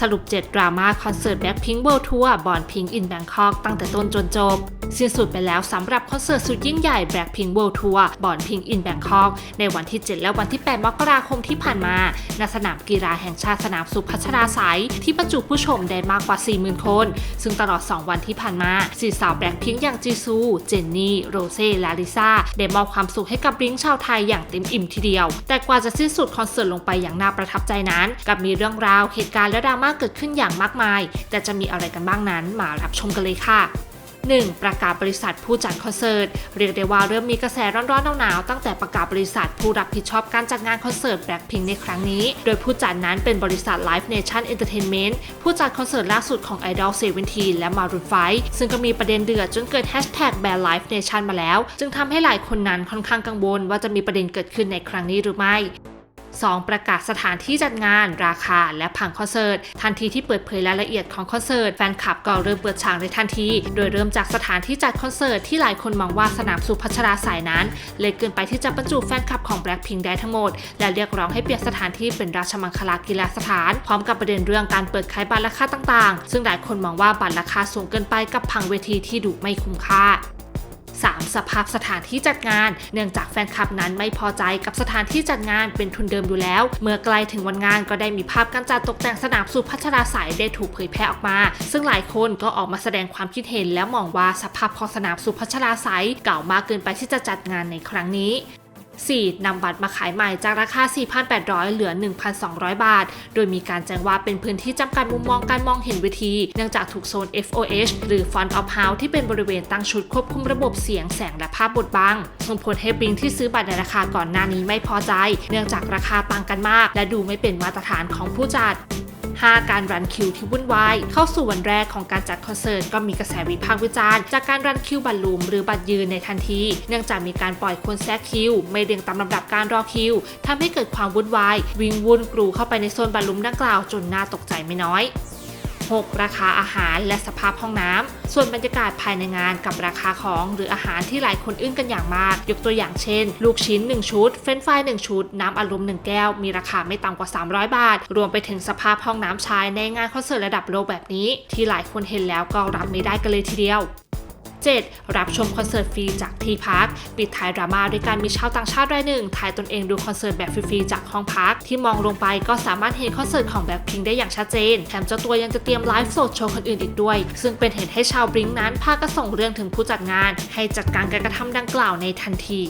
สรุป 7 ดราม่าคอนเสิร์ตแบ็คพิง k ์ World Tour บอนพิงค์อินแบงคอกตั้งแต่ต้นจนจบ สิ้นสุดไปแล้วสำหรับคอนเสิร์ตสุดยิ่งใหญ่ Blackpink World Tour บอนพิงค์อินแบงคอกในวันที่ 7 และวันที่ 8 มกราคมที่ผ่านมาณสนามกีฬาแห่งชาติสนามสุพัชราไสยที่ประจุผู้ชมได้มากกว่า 40,000 คน ซึ่งตลอด 2 วันที่ผ่านมาสี่สาวแบล็คพิงค์อย่างจีซู เจนนี่โรเซ่และลิซ่าได้มอบความสุขให้กับบลิงชาวไทยอย่างเต็มอิ่มทีเดียว แต่กว่าจะสิ้นสุดคอนเสิร์ตลงไปอย่างน่าประทับใจนั้น กับมีเรื่องราวเหตุการณ์และดราม่าเกิดขึ้นอย่างมากมาย แต่จะมีอะไรกันบ้างนั้นมารับชมกันเลยค่ะ 1. ประกาศบริษัทผู้จัดคอนเสิร์ต เรียกได้ว่าเริ่มมีกระแสร้อนๆหนาวๆตั้งแต่ประกาศบริษัทผู้รับผิดชอบการจัดงานคอนเสิร์ตแบล็คพิงในครั้งนี้ โดยผู้จัดนั้นเป็นบริษัท Live Nation Entertainment ผู้จัดคอนเสิร์ตล่าสุดของ Idol 17 และ Maroon 5ซึ่งก็มีประเด็นเดือดจนเกิดแฮชแท็กแบน Live Nation มาแล้ว จึงทำให้หลายคนนั้นค่อนข้างกังวลว่าจะมีประเด็นเกิดขึ้นในครั้งนี้หรือไม่ 2. ประกาศสถานที่จัดงาน ราคา และผังคอนเสิร์ต ทันทีที่เปิดเผยรายละเอียดของคอนเสิร์ต แฟนคลับก็เริ่มเปิดฉากในทันที โดยเริ่มจากสถานที่จัดคอนเสิร์ตที่หลายคนมองว่าสนามสุพัชราสายนั้น เล็กเกินไปที่จะบรรจุแฟนคลับของ Blackpink ได้ทั้งหมด และเรียกร้องให้เปลี่ยนสถานที่เป็นราชมังคลากีฬาสถาน พร้อมกับประเด็นเรื่องการเปิดขายบัตรราคาต่าง ๆ ซึ่งหลายคนมองว่าบัตรราคาสูงเกินไปกับผังเวทีที่ดูไม่คุ้มค่า 3. สภาพสถานที่จัดงาน เนื่องจากแฟนคลับนั้นไม่พอใจกับสถานที่จัดงานเป็นทุนเดิมอยู่แล้ว เมื่อใกล้ถึงวันงานก็ได้มีภาพการจัดตกแต่งสนามสุพัชราสายได้ถูกเผยแพร่ออกมา ซึ่งหลายคนก็ออกมาแสดงความคิดเห็น แล้วมองว่าสภาพของสนามสุพัชราสายเก่ามากเกินไปที่จะจัดงานในครั้งนี้ 4. นำบัตรมาขายใหม่จากราคา 4,800 เหลือ 1,200 บาท โดยมีการแจ้งว่าเป็นพื้นที่จำกัดมุมมองการมองเห็นเวที เนื่องจากถูกโซน FOH หรือ Front of House ที่เป็นบริเวณตั้งชุดควบคุมระบบเสียงแสงและภาพบดบัง ส่งผลให้บลิงที่ซื้อบัตรในราคาก่อนหน้านี้ไม่พอใจ เนื่องจากราคาต่างกันมาก และดูไม่เป็นมาตรฐานของผู้จัด 5. การรันคิวที่วุ่นวาย เข้าสู่วันแรกของการจัดคอนเสิร์ตก็มีกระแสวิพากษ์วิจารณ์จากการรันคิวบัตรลุมหรือบัตรยืนในทันที เนื่องจากมีการปล่อยคนแทรกคิว ไม่เรียงตามลำดับการรอคิวทำให้เกิดความวุ่นวาย วิ่งวุ่นกรูเข้าไปในโซนบัตรลุมดังกล่าวจนน่าตกใจไม่น้อย 6. ราคาอาหารและสภาพห้องน้ำส่วนบรรยากาศภายในงานกับราคาของหรืออาหารที่หลายคนอึ้งกันอย่างมาก ยกตัวอย่างเช่น ลูกชิ้น 1 ชุด เฟรนฟราย 1 ชุด น้ำอัดลม1แก้ว มีราคาไม่ต่ำกว่า 300 บาท รวมไปถึงสภาพห้องน้ำชายในงานคอนเสิร์ตระดับโลกแบบนี้ ที่หลายคนเห็นแล้วก็รับไม่ได้กันเลยทีเดียว 7. รับชมคอนเสิร์ตฟรีจากที่พักปิดท้ายดราม่าด้วยการมีชาวต่างชาติรายหนึ่งถ่ายตนเองดูคอนเสิร์ตแบบฟรีๆจากห้องพัก ที่มองลงไปก็สามารถเห็นคอนเสิร์ตของแบ็คพิงได้อย่างชัดเจน แถมเจ้าตัวยังจะเตรียมไลฟ์สดโชว์คนอื่นอีกด้วย ซึ่งเป็นเหตุให้ชาวบลิงก์นั้นพากระส่งเรื่องถึงผู้จัดงาน ให้จัดการการกระทำดังกล่าวในทันที